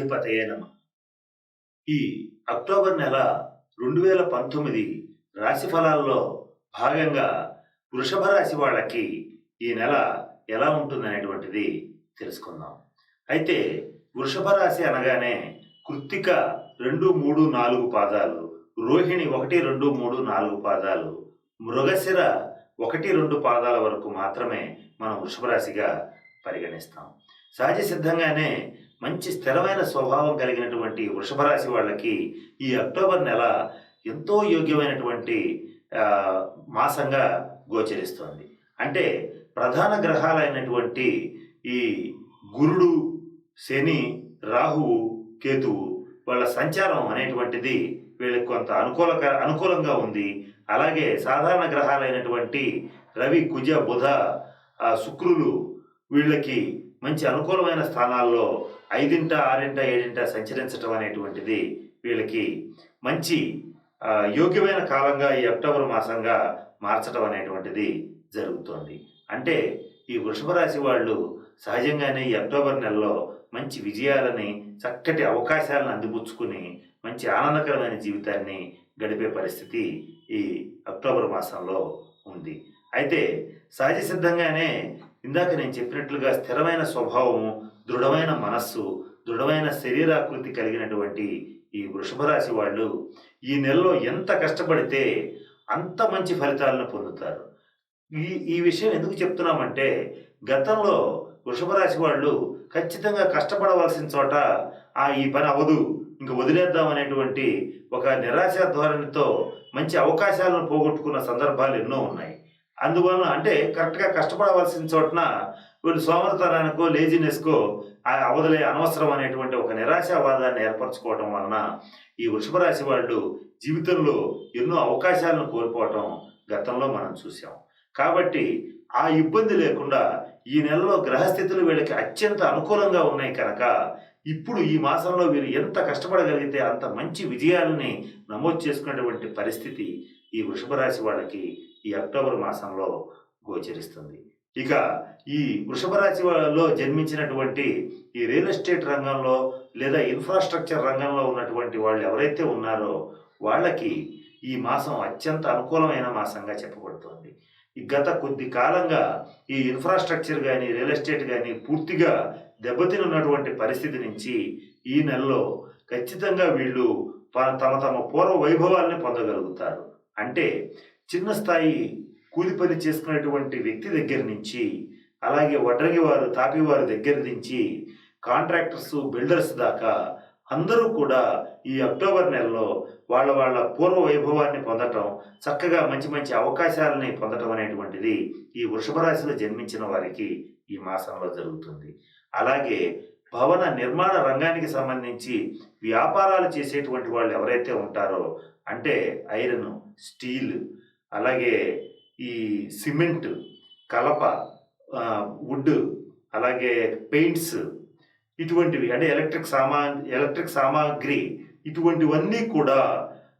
అధిపతయే నమ. ఈ అక్టోబర్ నెల రెండు వేల పంతొమ్మిది రాశి ఫలాల్లో భాగంగా వృషభ రాశి వాళ్ళకి ఈ నెల ఎలా ఉంటుందనేటువంటిది తెలుసుకుందాం. అయితే వృషభ రాశి అనగానే కృత్తిక రెండు మూడు నాలుగు పాదాలు రోహిణి ఒకటి రెండు మూడు నాలుగు పాదాలు మృగశిర ఒకటి రెండు పాదాల వరకు మాత్రమే మనం వృషభ రాశిగా పరిగణిస్తాం. సహజ సిద్ధంగానే మంచి స్థిరమైన స్వభావం కలిగినటువంటి వృషభ రాశి వాళ్ళకి ఈ అక్టోబర్ నెల ఎంతో యోగ్యమైనటువంటి మాసంగా గోచరిస్తోంది. అంటే ప్రధాన గ్రహాలైనటువంటి ఈ గురుడు శని రాహువు కేతువు వాళ్ళ సంచారం అనేటువంటిది వీళ్ళకి కొంత అనుకూలక అనుకూలంగా ఉంది. అలాగే సాధారణ గ్రహాలైనటువంటి రవి కుజ బుధ శుక్రులు వీళ్ళకి మంచి అనుకూలమైన స్థానాల్లో ఐదింట ఆరింట ఏడింట సంచరించటం అనేటువంటిది వీళ్ళకి మంచి యోగ్యమైన కాలంగా ఈ అక్టోబర్ మాసంగా మార్చడం అనేటువంటిది జరుగుతోంది. అంటే ఈ వృషభ రాశి వాళ్ళు సహజంగానే ఈ అక్టోబర్ నెలలో మంచి విజయాలని చక్కటి అవకాశాలను అందిపుచ్చుకుని మంచి ఆనందకరమైన జీవితాన్ని గడిపే పరిస్థితి ఈ అక్టోబర్ మాసంలో ఉంది. అయితే సహజ సిద్ధంగానే ఇందాక నేను చెప్పినట్లుగా స్థిరమైన స్వభావము దృఢమైన మనస్సు దృఢమైన శరీరాకృతి కలిగినటువంటి ఈ వృషభ రాశి వాళ్ళు ఈ నెలలో ఎంత కష్టపడితే అంత మంచి ఫలితాలను పొందుతారు. ఈ ఈ విషయం ఎందుకు చెప్తున్నామంటే గతంలో వృషభ రాశి వాళ్ళు ఖచ్చితంగా కష్టపడవలసిన చోట ఆ ఈ పని అవదు ఇంక వదిలేద్దాం అనేటువంటి ఒక నిరాశ ధోరణితో మంచి అవకాశాలను పోగొట్టుకున్న సందర్భాలు ఎన్నో ఉన్నాయి. అందువలన అంటే కరెక్ట్గా కష్టపడవలసిన చోటన వీళ్ళు సోమరతనానికో లేజినెస్కో ఆ అవదలే అనవసరం అనేటువంటి ఒక నిరాశావాదాన్ని ఏర్పరచుకోవటం వలన ఈ వృషభ రాశి వాళ్ళు జీవితంలో ఎన్నో అవకాశాలను కోల్పోవటం గతంలో మనం చూసాం కాబట్టి ఆ ఇబ్బంది లేకుండా ఈ నెలలో గ్రహస్థితులు వీళ్ళకి అత్యంత అనుకూలంగా ఉన్నాయి కనుక ఇప్పుడు ఈ మాసంలో వీరు ఎంత కష్టపడగలిగితే అంత మంచి విజయాలని నమోదు చేసుకునేటువంటి పరిస్థితి ఈ వృషభ రాశి వాళ్ళకి ఈ అక్టోబర్ మాసంలో గోచరిస్తుంది. ఇక ఈ వృషభ వాళ్ళలో జన్మించినటువంటి ఈ రియల్ ఎస్టేట్ రంగంలో లేదా ఇన్ఫ్రాస్ట్రక్చర్ రంగంలో ఉన్నటువంటి వాళ్ళు ఎవరైతే ఉన్నారో వాళ్ళకి ఈ మాసం అత్యంత అనుకూలమైన మాసంగా చెప్పబడుతోంది. గత కొద్ది కాలంగా ఈ ఇన్ఫ్రాస్ట్రక్చర్ కానీ రియల్ ఎస్టేట్ కానీ పూర్తిగా దెబ్బతినున్నటువంటి పరిస్థితి నుంచి ఈ నెలలో ఖచ్చితంగా వీళ్ళు ప- తమ తమ పూర్వ వైభవాల్ని పొందగలుగుతారు. అంటే చిన్న స్థాయి కూలి పని చేసుకునేటువంటి వ్యక్తి దగ్గర నుంచి అలాగే వడ్రంగి వారు తాపివారి దగ్గర నుంచి కాంట్రాక్టర్స్ బిల్డర్స్ దాకా అందరూ కూడా ఈ అక్టోబర్ నెలలో వాళ్ళ వాళ్ళ పూర్వ వైభవాన్ని పొందటం చక్కగా మంచి మంచి అవకాశాలని పొందటం అనేటువంటిది ఈ వృషభ రాశిలో జన్మించిన వారికి ఈ మాసంలో జరుగుతుంది. అలాగే భవన నిర్మాణ రంగానికి సంబంధించి వ్యాపారాలు చేసేటువంటి వాళ్ళు ఎవరైతే ఉంటారో అంటే ఐరన్ స్టీల్ అలాగే ఈ సిమెంట్ కలప వుడ్ అలాగే పెయింట్స్ ఇటువంటివి అంటే ఎలక్ట్రిక్ సామా ఎలక్ట్రిక్ సామాగ్రి ఇటువంటివన్నీ కూడా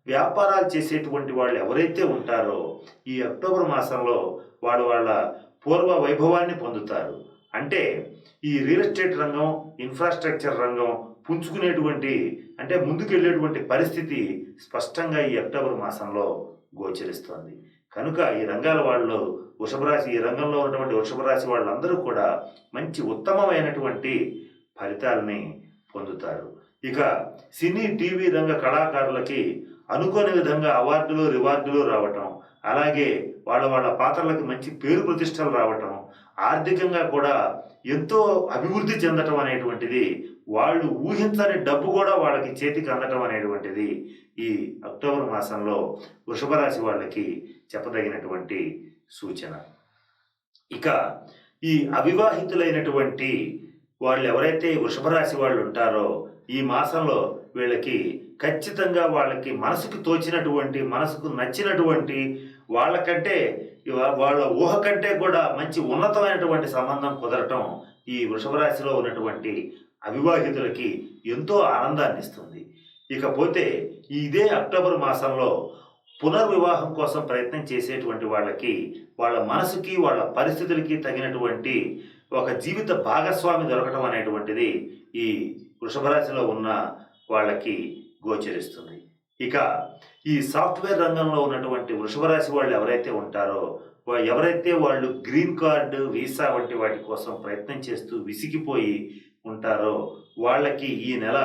వ్యాపారాలు చేసేటువంటి వాళ్ళు ఎవరైతే ఉంటారో ఈ అక్టోబర్ మాసంలో వాళ్ళ వాళ్ళ పూర్వ వైభవాన్ని పొందుతారు. అంటే ఈ రియల్ ఎస్టేట్ రంగం ఇన్ఫ్రాస్ట్రక్చర్ రంగం పుంజుకునేటువంటి అంటే ముందుకెళ్ళేటువంటి పరిస్థితి స్పష్టంగా ఈ అక్టోబర్ మాసంలో గోచరిస్తోంది. కనుక ఈ రంగాల వాళ్ళు వృషభరాశి ఈ రంగంలో ఉన్నటువంటి వృషభరాశి వాళ్ళందరూ కూడా మంచి ఉత్తమమైనటువంటి ఫలితాలని పొందుతారు. ఇక సినీ టీవీ రంగ కళాకారులకి అనుకోని విధంగా అవార్డులు రివార్డులు రావటం అలాగే వాళ్ళ వాళ్ళ పాత్రలకు మంచి పేరు ప్రతిష్టలు రావటం ఆర్థికంగా కూడా ఎంతో అభివృద్ధి చెందటం అనేటువంటిది వాళ్ళు ఊహించని డబ్బు కూడా వాళ్ళకి చేతికి అందటం అనేటువంటిది ఈ అక్టోబర్ మాసంలో వృషభ రాశి వాళ్ళకి చెప్పదగినటువంటి సూచన. ఇక ఈ అవివాహితులైనటువంటి వాళ్ళు ఎవరైతే వృషభ రాశి వాళ్ళు ఉంటారో ఈ మాసంలో వీళ్ళకి ఖచ్చితంగా వాళ్ళకి మనసుకు తోచినటువంటి మనసుకు నచ్చినటువంటి వాళ్ళకంటే వాళ్ళ ఊహ కంటే కూడా మంచి ఉన్నతమైనటువంటి సంబంధం కుదరటం ఈ వృషభ రాశిలో ఉన్నటువంటి అవివాహితులకి ఎంతో ఆనందాన్ని ఇస్తుంది ఇకపోతే ఇదే అక్టోబర్ మాసంలో పునర్వివాహం కోసం ప్రయత్నం చేసేటువంటి వాళ్ళకి వాళ్ళ మనసుకి వాళ్ళ పరిస్థితులకి తగినటువంటి ఒక జీవిత భాగస్వామి దొరకటం అనేటువంటిది ఈ వృషభ రాశిలో ఉన్న వాళ్ళకి గోచరిస్తుంది. ఇక ఈ సాఫ్ట్వేర్ రంగంలో ఉన్నటువంటి వృషభరాశి వాళ్ళు ఎవరైతే ఉంటారో ఎవరైతే వాళ్ళు గ్రీన్ కార్డు వీసా వంటి వాటి కోసం ప్రయత్నం చేస్తూ విసిగిపోయి ఉంటారో వాళ్ళకి ఈ నెల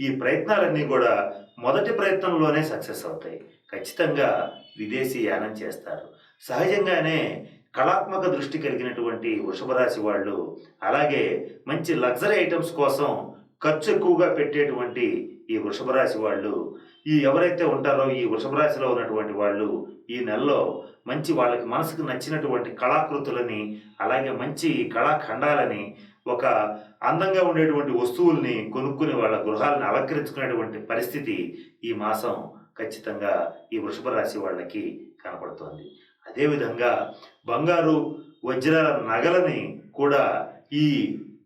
ఈ ప్రయత్నాలన్నీ కూడా మొదటి ప్రయత్నంలోనే సక్సెస్ అవుతాయి. ఖచ్చితంగా విదేశీ యానం చేస్తారు. సహజంగానే కళాత్మక దృష్టి కలిగినటువంటి వృషభరాశి వాళ్ళు అలాగే మంచి లగ్జరీ ఐటమ్స్ కోసం ఖర్చు ఎక్కువగా పెట్టేటువంటి ఈ వృషభరాశి వాళ్ళు ఈ ఎవరైతే ఉంటారో ఈ వృషభ రాశిలో ఉన్నటువంటి వాళ్ళు ఈ నెలలో మంచి వాళ్ళకి మనసుకు నచ్చినటువంటి కళాకృతులని అలాగే మంచి కళాఖండాలని ఒక అందంగా ఉండేటువంటి వస్తువుల్ని కొనుక్కుని వాళ్ళ గృహాలను అలంకరించుకునేటువంటి పరిస్థితి ఈ మాసం ఖచ్చితంగా ఈ వృషభ రాశి వాళ్ళకి కనపడుతోంది. అదేవిధంగా బంగారు వజ్రాల నగలని కూడా ఈ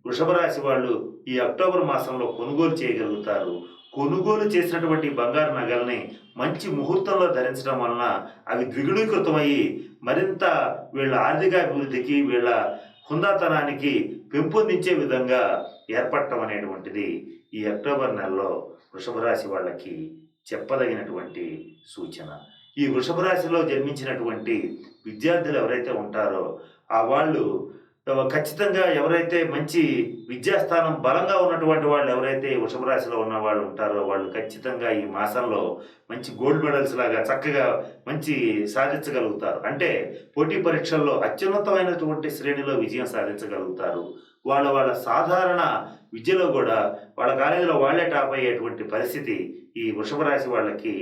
వృషభ రాశి వాళ్ళు ఈ అక్టోబర్ మాసంలో కొనుగోలు చేయగలుగుతారు. కొనుగోలు చేసినటువంటి బంగారు నగల్ని మంచి ముహూర్తంలో ధరించడం వలన అవి ద్విగుణీకృతమయ్యి మరింత వీళ్ళ ఆర్థిక అభివృద్ధికి వీళ్ళ హుందాతనానికి పెంపొందించే విధంగా ఏర్పడటం అనేటువంటిది ఈ అక్టోబర్ నెలలో వృషభ రాశి వాళ్ళకి చెప్పదగినటువంటి సూచన. ఈ వృషభ రాశిలో జన్మించినటువంటి విద్యార్థులు ఎవరైతే ఉంటారో ఆ వాళ్ళు ఖచ్చితంగా ఎవరైతే మంచి విద్యాస్థానం బలంగా ఉన్నటువంటి వాళ్ళు ఎవరైతే ఈ వృషభ రాశిలో ఉన్న వాళ్ళు ఉంటారో వాళ్ళు ఖచ్చితంగా ఈ మాసంలో మంచి గోల్డ్ మెడల్స్ లాగా చక్కగా మంచి సాధించగలుగుతారు. అంటే పోటీ పరీక్షల్లో అత్యున్నతమైనటువంటి శ్రేణిలో విజయం సాధించగలుగుతారు. వాళ్ళ వాళ్ళ సాధారణ విద్యలో కూడా వాళ్ళ కాలేజీలో వాళ్ళే టాప్ అయ్యేటువంటి పరిస్థితి ఈ వృషభ రాశి వాళ్ళకి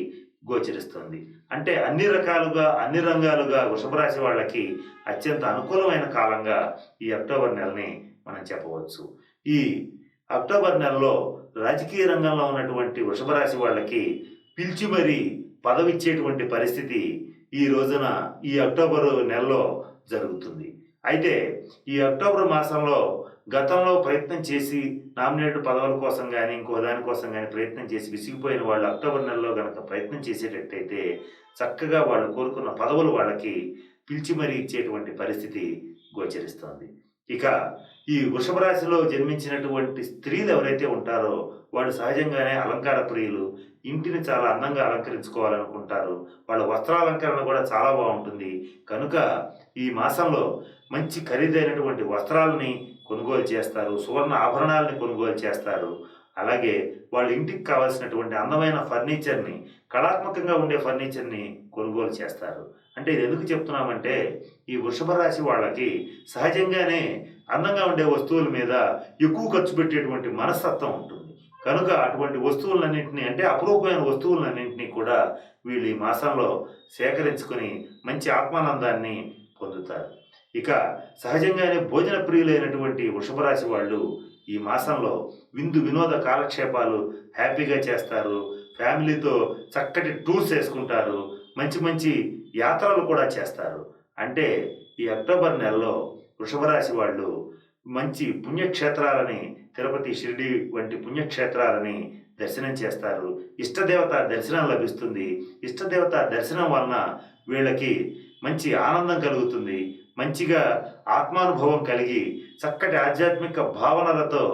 గోచరిస్తుంది. అంటే అన్ని రకాలుగా అన్ని రంగాలుగా వృషభరాశి వాళ్ళకి అత్యంత అనుకూలమైన కాలంగా ఈ అక్టోబర్ నెలని మనం చెప్పవచ్చు. ఈ అక్టోబర్ నెలలో రాజకీయ రంగంలో ఉన్నటువంటి వృషభరాశి వాళ్ళకి పిలిచి మరీ పదవిచ్చేటువంటి పరిస్థితి ఈ రోజున ఈ అక్టోబర్ నెలలో జరుగుతుంది. అయితే ఈ అక్టోబర్ మాసంలో గతంలో ప్రయత్నం చేసి నామినేటెడ్ పదవుల కోసం కానీ ఇంకో దానికోసం కానీ ప్రయత్నం చేసి విసిగిపోయిన వాళ్ళు అక్టోబర్ నెలలో కనుక ప్రయత్నం చేసేటట్టయితే చక్కగా వాళ్ళు కోరుకున్న పదవులు వాళ్ళకి పిలిచి మరీ ఇచ్చేటువంటి పరిస్థితి గోచరిస్తోంది. ఇక ఈ వృషభ రాశిలో జన్మించినటువంటి స్త్రీలు ఎవరైతే ఉంటారో వాళ్ళు సహజంగానే అలంకార ప్రియులు ఇంటిని చాలా అందంగా అలంకరించుకోవాలనుకుంటారు. వాళ్ళ వస్త్రాలంకరణ కూడా చాలా బాగుంటుంది. కనుక ఈ మాసంలో మంచి ఖరీదైనటువంటి వస్త్రాలని కొనుగోలు చేస్తారు సువర్ణ ఆభరణాలని కొనుగోలు చేస్తారు. అలాగే వాళ్ళ ఇంటికి కావాల్సినటువంటి అందమైన ఫర్నిచర్ని కళాత్మకంగా ఉండే ఫర్నిచర్ని కొనుగోలు చేస్తారు. అంటే ఇది ఎందుకు చెప్తున్నామంటే ఈ వృషభ రాశి వాళ్ళకి సహజంగానే అందంగా ఉండే వస్తువుల మీద ఎక్కువ ఖర్చు పెట్టేటువంటి మనస్తత్వం ఉంటుంది. కనుక అటువంటి వస్తువులన్నింటినీ అంటే అపురూపమైన వస్తువులన్నింటినీ కూడా వీళ్ళు ఈ మాసంలో సేకరించుకొని మంచి ఆత్మానందాన్ని పొందుతారు. ఇక సహజంగానే భోజన ప్రియులైనటువంటి వృషభ రాశి వాళ్ళు ఈ మాసంలో విందు వినోద కాలక్షేపాలు హ్యాపీగా చేస్తారు. ఫ్యామిలీతో చక్కటి టూర్స్ వేసుకుంటారు. మంచి మంచి యాత్రలు కూడా చేస్తారు. అంటే ఈ అక్టోబర్ నెలలో వృషభ రాశి వాళ్ళు మంచి పుణ్యక్షేత్రాలని తిరుపతి షిరిడి వంటి పుణ్యక్షేత్రాలని దర్శనం చేస్తారు. ఇష్టదేవత దర్శనం లభిస్తుంది. ఇష్టదేవత దర్శనం వలన వీళ్ళకి మంచి ఆనందం కలుగుతుంది. మంచిగా ఆత్మానుభవం కలిగి చక్కటి ఆధ్యాత్మిక భావనలతో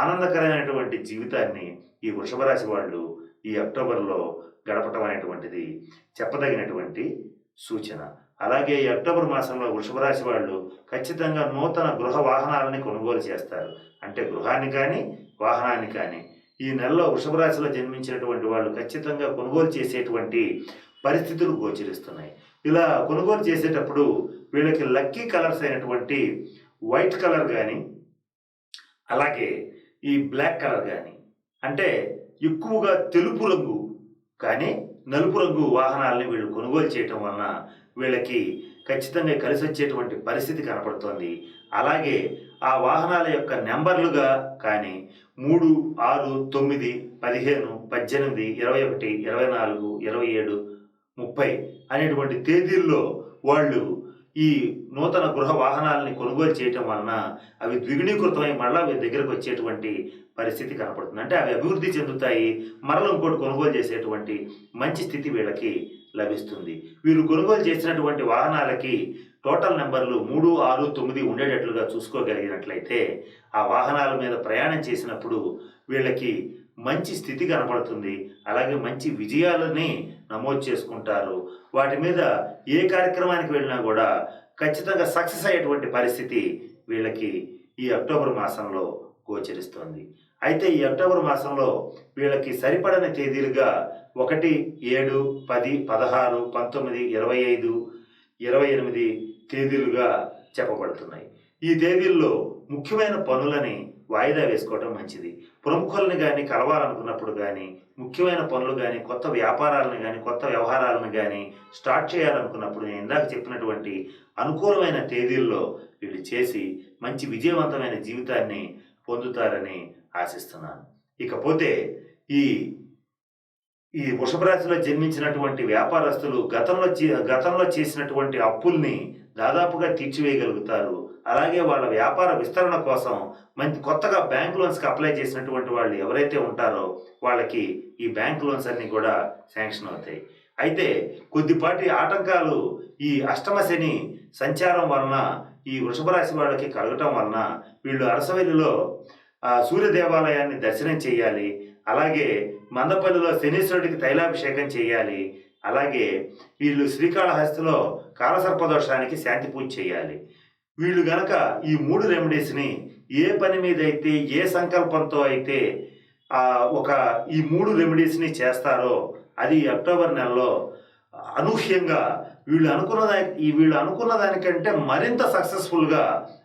ఆనందకరమైనటువంటి జీవితాన్ని ఈ వృషభ రాశి వాళ్ళు ఈ అక్టోబర్లో గడపటం అనేటువంటిది చెప్పదగినటువంటి సూచన. అలాగే ఈ అక్టోబర్ మాసంలో వృషభ రాశి వాళ్ళు ఖచ్చితంగా నూతన గృహ వాహనాలని కొనుగోలు చేస్తారు. అంటే గృహాన్ని కానీ వాహనాన్ని కానీ. ఈ నెలలో వృషభ రాశిలో జన్మించినటువంటి వాళ్ళు ఖచ్చితంగా కొనుగోలు చేసేటువంటి పరిస్థితులు గోచరిస్తున్నాయి. ఇలా కొనుగోలు చేసేటప్పుడు వీళ్ళకి లక్కీ కలర్స్ అయినటువంటి వైట్ కలర్ కానీ అలాగే ఈ బ్లాక్ కలర్ కానీ అంటే ఎక్కువగా తెలుపు రంగు కానీ నలుపు రంగు వాహనాలని వీళ్ళు కొనుగోలు చేయటం వలన వీళ్ళకి ఖచ్చితంగా కలిసి వచ్చేటువంటి పరిస్థితి కనపడుతోంది. అలాగే ఆ వాహనాల యొక్క నెంబర్లుగా కానీ మూడు ఆరు తొమ్మిది పదిహేను పద్దెనిమిది ఇరవై ఒకటి ఇరవై నాలుగు ఇరవై ఏడు ముప్పై అనేటువంటి తేదీల్లో వాళ్ళు ఈ నూతన గృహ వాహనాలని కొనుగోలు చేయటం వలన అవి ద్విగుణీకృతమై మళ్ళా వీరి దగ్గరకు వచ్చేటువంటి పరిస్థితి కనపడుతుంది. అంటే అవి అభివృద్ధి చెందుతాయి మరల ఇంకోటి కొనుగోలు చేసేటువంటి మంచి స్థితి వీళ్ళకి లభిస్తుంది. వీరు కొనుగోలు చేసినటువంటి వాహనాలకి టోటల్ నెంబర్లు మూడు ఆరు తొమ్మిది ఉండేటట్లుగా చూసుకోగలిగినట్లయితే ఆ వాహనాల మీద ప్రయాణం చేసినప్పుడు వీళ్ళకి మంచి స్థితి కనపడుతుంది. అలాగే మంచి విజయాలని నమోదు చేసుకుంటారు. వాటి మీద ఏ కార్యక్రమానికి వెళ్ళినా కూడా ఖచ్చితంగా సక్సెస్ అయ్యేటువంటి పరిస్థితి వీళ్ళకి ఈ అక్టోబర్ మాసంలో గోచరిస్తోంది. అయితే ఈ అక్టోబర్ మాసంలో వీళ్ళకి సరిపడని తేదీలుగా ఒకటి ఏడు పది పదహారు పంతొమ్మిది ఇరవై ఐదు ఇరవై ఎనిమిది తేదీలుగా చెప్పబడుతున్నాయి. ఈ తేదీల్లో ముఖ్యమైన పనులని వాయిదా వేసుకోవడం మంచిది. ప్రముఖుల్ని కానీ కలవాలనుకున్నప్పుడు కానీ ముఖ్యమైన పనులు కానీ కొత్త వ్యాపారాలను కానీ కొత్త వ్యవహారాలను కానీ స్టార్ట్ చేయాలనుకున్నప్పుడు నేను ఇందాక చెప్పినటువంటి అనుకూలమైన తేదీల్లో వీళ్ళు చేసి మంచి విజయవంతమైన జీవితాన్ని పొందుతారని ఆశిస్తున్నాను. ఇకపోతే ఈ ఈ వృషభరాశిలో జన్మించినటువంటి వ్యాపారస్తులు గతంలో చే- గతంలో చేసినటువంటి అప్పుల్ని దాదాపుగా తీర్చివేయగలుగుతారు. అలాగే వాళ్ళ వ్యాపార విస్తరణ కోసం మంచి కొత్తగా బ్యాంక్ లోన్స్కి అప్లై చేసినటువంటి వాళ్ళు ఎవరైతే ఉంటారో వాళ్ళకి ఈ బ్యాంక్ లోన్స్ అన్నీ కూడా శాంక్షన్ అవుతాయి. అయితే కొద్దిపాటి ఆటంకాలు ఈ అష్టమ శని సంచారం వలన ఈ వృషభ రాశి వాళ్ళకి కలగటం వలన వీళ్ళు అరసవెల్లిలో సూర్య దేవాలయాన్ని దర్శనం చేయాలి. అలాగే మందపల్లిలో శనీశ్వరుడికి తైలాభిషేకం చేయాలి. అలాగే వీళ్ళు శ్రీకాళహస్తిలో కాలసర్పదోషానికి శాంతి పూజ చేయాలి. వీళ్ళు గనక ఈ మూడు రెమెడీస్ని ఏ పని మీద అయితే ఏ సంకల్పంతో అయితే ఒక ఈ మూడు రెమెడీస్ని చేస్తారో అది అక్టోబర్ నెలలో అనూహ్యంగా వీళ్ళు అనుకున్న దాని ఈ వీళ్ళు అనుకున్న దానికంటే మరింత సక్సెస్ఫుల్గా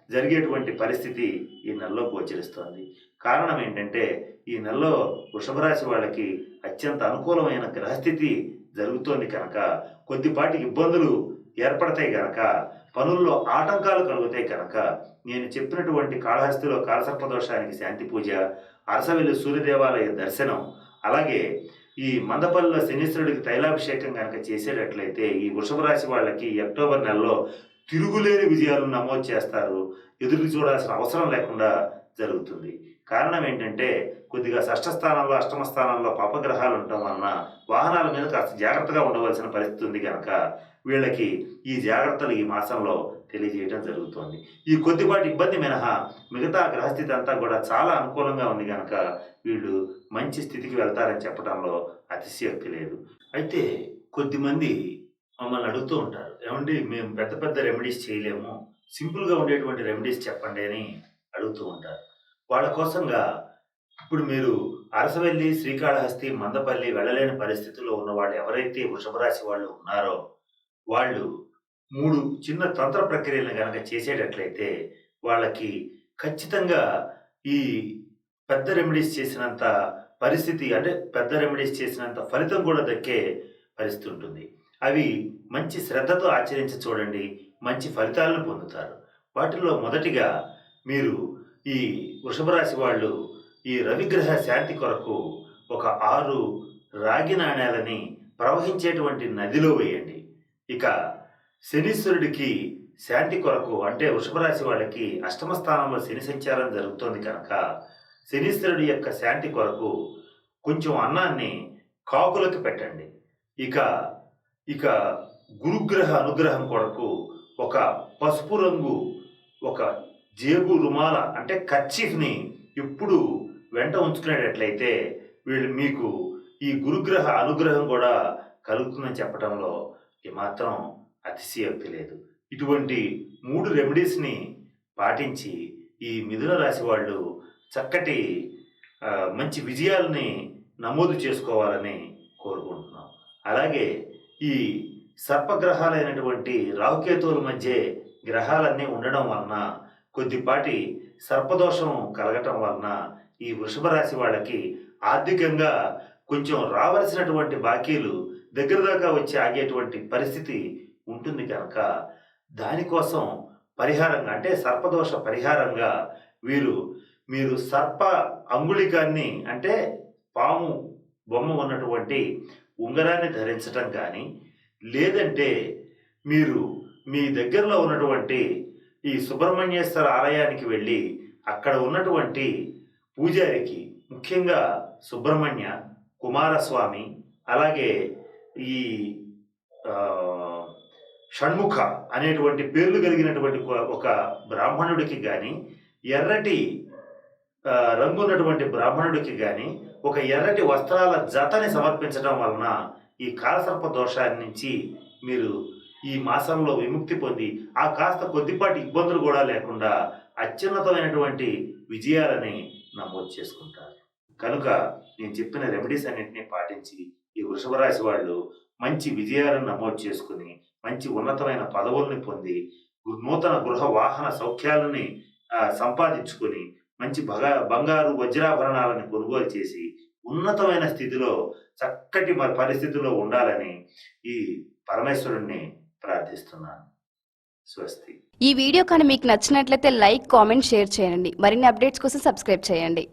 జరిగేటువంటి పరిస్థితి ఈ నెలలో గోచరిస్తోంది. కారణం ఏంటంటే ఈ నెలలో వృషభరాశి వాళ్ళకి అత్యంత అనుకూలమైన గ్రహస్థితి జరుగుతోంది కనుక కొద్దిపాటి ఇబ్బందులు ఏర్పడతాయి కనుక పనుల్లో ఆటంకాలు కలుగుతాయి కనుక నేను చెప్పినటువంటి కాళహస్తిలో కాలసర్పదోషానికి శాంతి పూజ అరసవెల్లి సూర్యదేవాలయ దర్శనం అలాగే ఈ మందపల్లిలో శనీశ్వరుడికి తైలాభిషేకం కనుక చేసేటట్లయితే ఈ వృషభ రాశి వాళ్ళకి అక్టోబర్ నెలలో తిరుగులేని విజయాలు నమోదు చేస్తారు. ఎదురు చూడాల్సిన అవసరం లేకుండా జరుగుతుంది. కారణం ఏంటంటే కొద్దిగా షష్ఠ స్థానంలో అష్టమ స్థానంలో పాపగ్రహాలు ఉండటం వలన వాహనాల మీద కాస్త జాగ్రత్తగా ఉండవలసిన పరిస్థితి ఉంది కనుక వీళ్ళకి ఈ జాగ్రత్తలు ఈ మాసంలో తెలియజేయడం జరుగుతోంది. ఈ కొద్దిపాటి ఇబ్బంది మినహా మిగతా గ్రహస్థితి అంతా కూడా చాలా అనుకూలంగా ఉంది కనుక వీళ్ళు మంచి స్థితికి వెళ్తారని చెప్పడంలో అతిశయోక్తి లేదు. అయితే కొద్దిమంది మమ్మల్ని అడుగుతూ ఉంటారు. ఏమండి మేము పెద్ద పెద్ద రెమెడీస్ చేయలేము. సింపుల్గా ఉండేటువంటి రెమెడీస్ చెప్పండి అని అడుగుతూ ఉంటారు. వాళ్ళ కోసంగా ఇప్పుడు మీరు అరసవెల్లి శ్రీకాళహస్తి మందపల్లి వెళ్ళలేని పరిస్థితుల్లో ఉన్న వాళ్ళు ఎవరైతే వృషభ రాశి వాళ్ళు ఉన్నారో వాళ్ళు మూడు చిన్న తంత్ర ప్రక్రియలను కనుక చేసేటట్లయితే వాళ్ళకి ఖచ్చితంగా ఈ పెద్ద రెమెడీస్ చేసినంత పరిస్థితి అంటే పెద్ద రెమెడీస్ చేసినంత ఫలితం కూడా దక్కే పరిస్థితి ఉంటుంది. అవి మంచి శ్రద్ధతో ఆచరించి చూడండి మంచి ఫలితాలను పొందుతారు. వాటిల్లో మొదటిగా మీరు ఈ వృషభ రాశి వాళ్ళు ఈ రవిగ్రహ శాంతి కొరకు ఒక ఆరు రాగి నాణ్యాలని ప్రవహించేటువంటి నదిలో వేయండి. ఇక శనీశ్వరుడికి శాంతి కొరకు అంటే వృషభ రాశి వాళ్ళకి అష్టమ స్థానంలో శని సంచారం జరుగుతోంది కనుక శనీశ్వరుడి యొక్క శాంతి కొరకు కొంచెం అన్నాన్ని కాకులకు పెట్టండి. ఇక ఇక గురుగ్రహ అనుగ్రహం కొరకు ఒక పసుపు రంగు ఒక జేబు రుమాల అంటే కర్చీఫ్ని ఎప్పుడు వెంట ఉంచుకునేటట్లయితే వీళ్ళు మీకు ఈ గురుగ్రహ అనుగ్రహం కూడా కలుగుతుందని చెప్పడంలో ఏమాత్రం అతిశయోక్తి లేదు. ఇటువంటి మూడు రెమెడీస్ని పాటించి ఈ మిథున రాశి వాళ్ళు చక్కటి మంచి విజయాల్ని నమోదు చేసుకోవాలని కోరుకుంటున్నాం. అలాగే ఈ సర్పగ్రహాలైనటువంటి రాహుకేతువుల మధ్య గ్రహాలన్నీ ఉండడం వలన కొద్దిపాటి సర్పదోషం కలగటం వలన ఈ వృషభ రాశి వాళ్ళకి ఆర్థికంగా కొంచెం రావలసినటువంటి బాకీలు దగ్గర దాకా వచ్చి ఆగేటువంటి పరిస్థితి ఉంటుంది కనుక దానికోసం పరిహారంగా అంటే సర్పదోష పరిహారంగా వీరు మీరు సర్ప అంగుళికాన్ని అంటే పాము బొమ్మ ఉన్నటువంటి ఉంగరాన్ని ధరించటం కానీ లేదంటే మీరు మీ దగ్గరలో ఉన్నటువంటి ఈ సుబ్రహ్మణ్యేశ్వర ఆలయానికి వెళ్ళి అక్కడ ఉన్నటువంటి పూజారికి ముఖ్యంగా సుబ్రహ్మణ్య కుమారస్వామి అలాగే ఈ షణ్ముఖ అనేటువంటి పేర్లు కలిగినటువంటి ఒక- బ్రాహ్మణుడికి కానీ ఎర్రటి రంగు ఉన్నటువంటి బ్రాహ్మణుడికి కానీ ఒక ఎర్రటి వస్త్రాల జతని సమర్పించడం వలన ఈ కాలసర్ప దోషాన్ని నుంచి మీరు ఈ మాసంలో విముక్తి పొంది ఆ కాస్త కొద్దిపాటి ఇబ్బందులు కూడా లేకుండా అత్యున్నతమైనటువంటి విజయాలని నమోదు చేసుకుంటారు. కనుక నేను చెప్పిన రెమెడీస్ అన్నింటినీ పాటించి ఈ వృషభ రాశి వాళ్ళు మంచి విజయాలను నమోదు చేసుకుని మంచి ఉన్నతమైన పదవుల్ని పొంది నూతన గృహ వాహన సౌఖ్యాలని సంపాదించుకొని మంచి బగా బంగారు వజ్రాభరణాలను కొనుగోలు చేసి ఉన్నతమైన స్థితిలో చక్కటి మరి పరిస్థితిలో ఉండాలని ఈ పరమేశ్వరుణ్ణి ప్రార్థిస్తున్నాను. స్వస్తి. ఈ వీడియో కానీ మీకు నచ్చినట్లయితే లైక్ కామెంట్ షేర్ చేయండి. మరిన్ని అప్డేట్స్ కోసం సబ్స్క్రైబ్ చేయండి.